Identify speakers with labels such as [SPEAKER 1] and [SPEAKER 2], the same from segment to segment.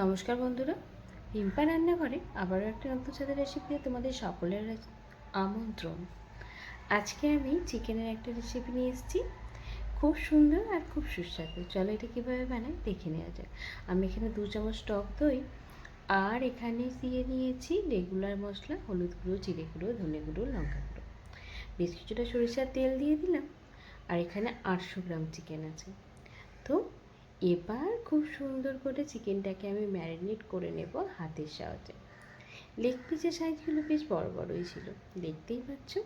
[SPEAKER 1] নমস্কার বন্ধুরা। রিম্পা রান্নাঘরে আবারও একটা নতুন সাথে রেসিপি তোমাদের সকলের আমন্ত্রণ। আজকে আমি চিকেনের একটা রেসিপি নিয়ে এসেছি। খুব সুন্দর আর খুব সুস্বাদু। চলো এটা কীভাবে বানাই দেখে নেওয়া যাক। আমি এখানে দু চামচ টক দই, আর এখানে দিয়ে নিয়েছি রেগুলার মশলা, হলুদ গুঁড়ো, জিরে গুঁড়ো, ধনে গুঁড়ো, লঙ্কা গুঁড়ো। বেশ কিছুটা সরিষার তেল দিয়ে দিলাম, আর এখানে আটশো গ্রাম চিকেন আছে। তো এবার খুব সুন্দর করে চিকেনটাকে আমি ম্যারিনেট করে নেব হাতের সাহায্যে। লেগ পিসের সাইজগুলো বেশ বড় বড়ই ছিল। দেখতেই পাচ্ছ,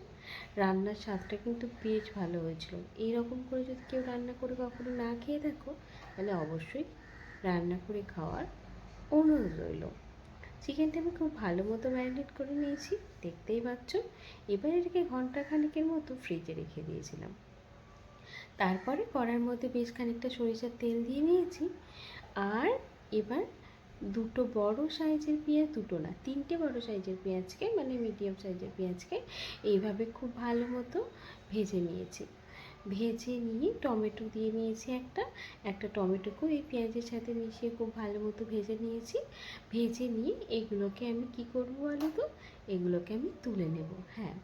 [SPEAKER 1] রান্নার স্বাদটা কিন্তু বেশ ভালো হয়েছিল। এইরকম করে যদি কেউ রান্না করে কখনো না খেয়ে থাকো, তাহলে অবশ্যই রান্না করে খাওয়ার অনুরোধ রইল। চিকেনটা আমি খুব ভালো মতো ম্যারিনেট করে নিয়েছি, দেখতেই পাচ্ছ। এবার এটাকে ঘণ্টা খানিকের মতো ফ্রিজে রেখে দিয়েছিলাম। তারপরে কড়ার মধ্যে বেশ খানিকটা সরিষার তেল দিয়ে নিয়েছি। আর এবার দুটো বড় সাইজের পেঁয়াজ, দুটো না, তিনটে বড় সাইজের পেঁয়াজকে মানে মিডিয়াম সাইজের পেঁয়াজকে এইভাবে খুব ভালো মতো ভেজে নিয়েছি। ভেজে নিয়ে টমেটো দিয়ে নিয়েছি একটা একটা টমেটোকেও এই পেঁয়াজের সাথে মিশিয়ে খুব ভালো মতো ভেজে নিয়েছি। ভেজে নিয়ে এগুলোকে আমি কি করব বলো তো? এগুলোকে আমি তুলে নেব হ্যাঁ।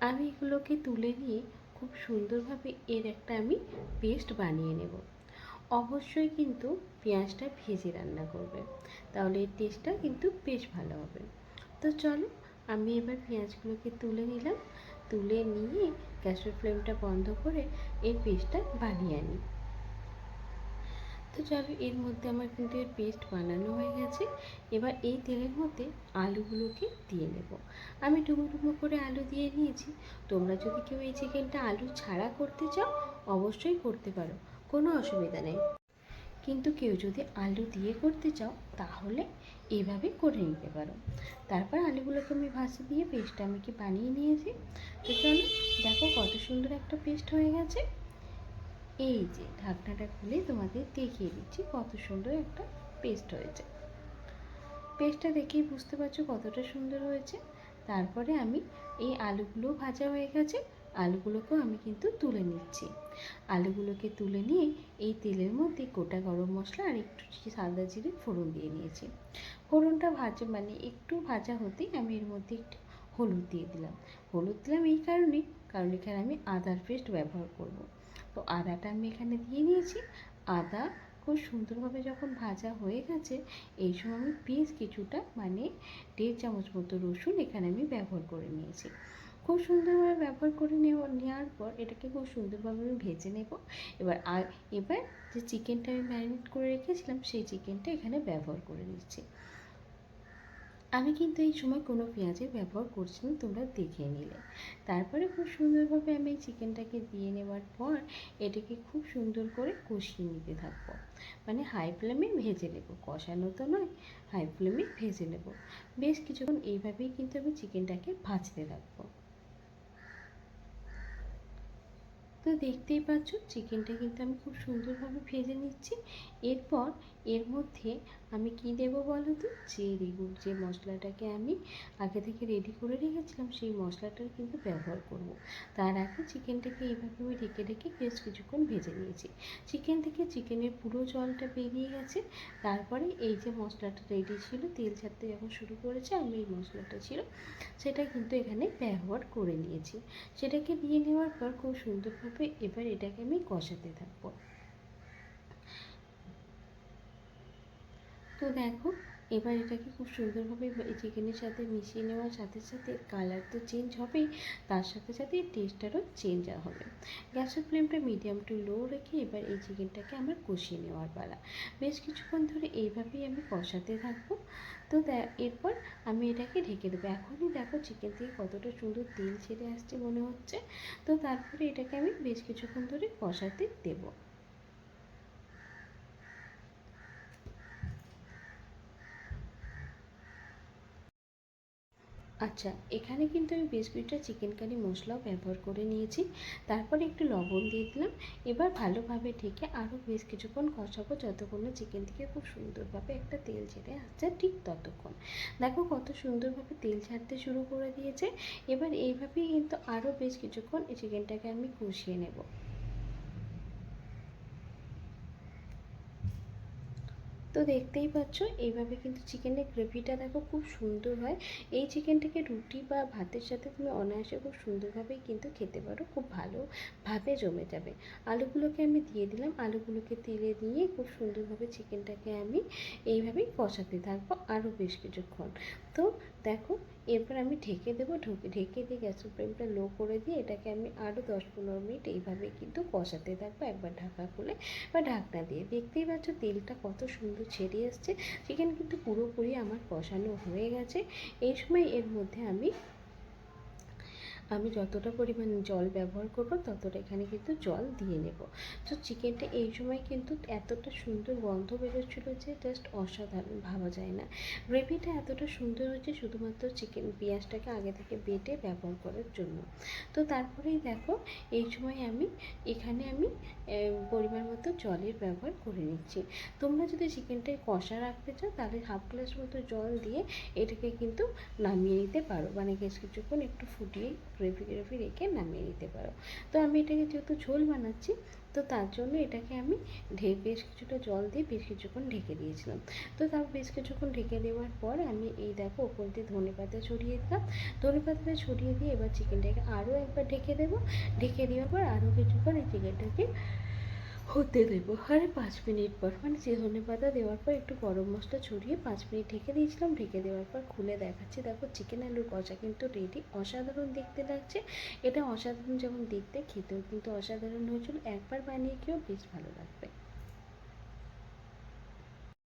[SPEAKER 1] আমি এগুলোকে তুলে নিয়ে খুব সুন্দরভাবে এর একটা আমি পেস্ট বানিয়ে নেব। অবশ্যই কিন্তু পেঁয়াজটা ভেজে রান্না করবে। তাহলে এর টেস্টটা কিন্তু বেশ ভালো হবে। তো চলো, আমি এবার পেঁয়াজগুলোকে তুলে নিলাম। তুলে নিয়ে গ্যাসের ফ্লেমটা বন্ধ করে এই পেস্টটা বানিয়ে আনি। তো চলো এর মধ্যে আমার কিন্তু এর পেস্ট বানানো হয়ে গেছে। এবার এই তেলের মধ্যে আলুগুলোকে দিয়ে নেব। আমি ডুমো ডুমো করে আলু দিয়ে নিয়েছি। তোমরা যদি কেউ এই চিকেনটা আলু ছাড়া করতে চাও, অবশ্যই করতে পারো, কোনো অসুবিধা নেই। কিন্তু কেউ যদি আলু দিয়ে করতে চাও, তাহলে এইভাবে করে নিতে পারো। তারপর আলুগুলোকে আমি ভাসি দিয়ে পেস্টটা আমি কি বানিয়ে নিয়েছি? তো চলো, দেখো কত সুন্দর একটা পেস্ট হয়ে গেছে। এই যে ঢাকনাটা খুলে তোমাদের দেখিয়ে দিচ্ছি কত সুন্দর একটা পেস্ট হয়েছে। পেস্টটা দেখেই বুঝতে পারছ কতটা সুন্দর হয়েছে। তারপরে আমি এই আলুগুলো ভাজা হয়ে গেছে। আলুগুলোকেও আমি কিন্তু তুলে নিচ্ছি। আলুগুলোকে তুলে নিয়ে এই তেলের মধ্যে গোটা গরম মশলা আর একটু সাদা জিরে ফোড়ন দিয়ে নিয়েছি। ফোড়নটা ভাজা মানে একটু ভাজা হতেই আমি এর মধ্যে একটু হলুদ দিয়ে দিলাম। হলুদ দিলাম এই কারণেই কারণ এখানে আমি আদার পেস্ট ব্যবহার করব। তো আদাটা আমি এখানে দিয়ে নিয়েছি আদা খুব সুন্দরভাবে যখন ভাজা হয়ে গেছে, এই সময় আমি বেশ কিছুটা মানে দেড় চামচ মতো রসুন এখানে আমি ব্যবহার করে নিয়েছি। খুব সুন্দরভাবে ব্যবহার করে নেওয়া, নেওয়ার পর এটাকে খুব সুন্দরভাবে আমি ভেজে নেব। এবার আর এবার যে চিকেনটা আমি ম্যারিনেট করে রেখেছিলাম, সেই চিকেনটা এখানে ব্যবহার করে নিচ্ছি। আমি কিন্তু এই সময় কোনো পেঁয়াজের ব্যবহার করছি না, তোমরা দেখে নিলে। তারপরে খুব সুন্দরভাবে আমি এই চিকেনটাকে দিয়ে নেওয়ার পর এটাকে খুব সুন্দর করে কষিয়ে নিতে থাকব। মানে হাই ফ্লেমে ভেজে নেব। কষানো তো নয় হাই ফ্লেমে ভেজে নেব। বেশ কিছুক্ষণ এইভাবেই কিন্তু আমি চিকেনটাকে ভাজতে থাকব। তো দেখতেই পাচ্ছ চিকেনটা কিন্তু আমি খুব সুন্দরভাবে ভেজে নিচ্ছি। এরপর এর মধ্যে আমি কি দেব বলো তো? যে রেগুর যে মশলাটাকে আমি আগে থেকে রেডি করে রেখেছিলাম, সেই মশলাটার কিন্তু ব্যবহার করব। তার আগে চিকেনটাকে এইভাবে আমি ঢেকে ঢেকে বেশ কিছুক্ষণ ভেজে নিয়েছি। চিকেন থেকে চিকেনের পুরো জলটা বেরিয়ে গেছে। তারপরে এই যে মশলাটা রেডি ছিল, তেল ছাড়তে যখন শুরু করেছে, আমি এই মশলাটা ছিল, সেটা কিন্তু এখানে ব্যবহার করে নিয়েছি। সেটাকে দিয়ে নেওয়ার পর খুব সুন্দরভাবে এবার এটাকে আমি কষাতে থাকব। তো দেখো এবার এটাকে খুব সুন্দরভাবে চিকেনের সাথে মিশিয়ে নেওয়ার সাথে সাথে কালার তো চেঞ্জ হবেই, তার সাথে সাথে টেস্টটারও চেঞ্জ হবে। গ্যাসের ফ্লেমটা মিডিয়াম টু লো রেখে এবার এই চিকেনটাকে আমার কষিয়ে নেওয়ার পালা। বেশ কিছুক্ষণ ধরে এইভাবেই আমি কষাতে থাকব। তো এরপর আমি এটাকে ঢেকে দেবো। এখনই দেখো চিকেন থেকে কতটা সুন্দর তেল ছেড়ে আসছে মনে হচ্ছে। তো তারপরে এটাকে আমি বেশ কিছুক্ষণ ধরে কষাতে দেবো। আচ্ছা এখানে কিন্তু আমি বেশ কিছুটা চিকেন কারি মশলাও ব্যবহার করে নিয়েছি। তারপরে একটু লবণ দিয়ে দিলাম। এবার ভালোভাবে ঢেকে আরও বেশ কিছুক্ষণ কষাবো যতক্ষণ না চিকেন থেকে খুব সুন্দরভাবে একটা তেল ছেড়ে আসছে ঠিক ততক্ষণ। দেখো কত সুন্দরভাবে তেল ছাড়তে শুরু করে দিয়েছে। এবার এইভাবেই কিন্তু আরও বেশ কিছুক্ষণ এই চিকেনটাকে আমি কষিয়ে নেব। তো দেখতেই পাচ্ছ, এইভাবে কিন্তু চিকেনের গ্রেভিটা দেখো খুব সুন্দর হয়। এই চিকেনটাকে রুটি বা ভাতের সাথে তুমি অনায়াসে খুব সুন্দরভাবেই কিন্তু খেতে পারো, খুব ভালোভাবে জমে যাবে। আলুগুলোকে আমি দিয়ে দিলাম, আলুগুলোকে তেলে দিয়ে খুব সুন্দরভাবে চিকেনটাকে আমি এইভাবেই কষাতে থাকব আরও বেশ কিছুক্ষণ। তো দেখো এরপর আমি ঢেকে দেবো, ঢুকে দিয়ে গ্যাসের ফ্লেমটা লো করে দিয়ে এটাকে আমি আরও দশ পনেরো মিনিট এইভাবে কিন্তু কষাতে থাকব, একবার ঢাকা খুলে বা ঢাকনা দিয়ে। দেখতেই পাচ্ছ তেলটা কত সুন্দর ছেড়ে এসছে, চিকেন কিন্তু পুরোপুরি আমার কষানো হয়ে গেছে। এই সময় এর মধ্যে আমি আমি যতটা পরিমাণ জল ব্যবহার করব, ততটা এখানে কিন্তু জল দিয়ে নেব। তো চিকেনটা এই সময় কিন্তু এতটা সুন্দর গন্ধ বেরোচ্ছিলো যে জাস্ট অসাধারণ, ভাবা যায় না। গ্রেভিটা এতটা সুন্দর হচ্ছে শুধুমাত্র চিকেন পেঁয়াজটাকে আগে থেকে বেটে ব্যবহার করার জন্য। তো তারপরেই দেখো, এই সময় আমি, এখানে আমি পরিমাণ মতো জলের ব্যবহার করে নিচ্ছি। তোমরা যদি চিকেনটাকে কষা রাখতে চাও, তাহলে হাফ গ্লাস মতো জল দিয়ে এটাকে কিন্তু নামিয়ে নিতে পারো। মানে বেশ কিছুক্ষণ একটু ফুটিয়ে গ্রেভি গ্রেভি রেখে নামিয়ে নিতে পারো। তো আমি এটাকে যেহেতু ঝোল বানাচ্ছি, তো তার জন্য এটাকে আমি ঢে বেশ কিছুটা জল দিয়ে বেশ কিছুক্ষণ ঢেকে দিয়েছিলাম। তো তার বেশ কিছুক্ষণ ঢেকে দেওয়ার পর আমি এই দেখো ওপর দিয়ে ধনে পাতা ছড়িয়ে দিলাম। ধনে পাতাটা ছড়িয়ে দিয়ে এবার চিকেনটাকে আরও একবার ঢেকে দেবো। ঢেকে দেওয়ার পর আরও কিছুক্ষণ এই চিকেনটাকে হতে দেবো। আরে পাঁচ মিনিট পর। মানে যে ধনে পাতা দেওয়ার পর একটু গরম মশলা ছড়িয়ে পাঁচ মিনিট ঢেকে দিয়েছিলাম। ঢেকে দেওয়ার পর খুলে দেখাচ্ছি। দেখো চিকেন আলুর কষা কিন্তু রেডি অসাধারণ দেখতে লাগছে। এটা অসাধারণ যেমন দেখতে, খেতেও কিন্তু অসাধারণ হয়েছিল। একবার বানিয়ে খেয়েও বেশ ভালো লাগবে।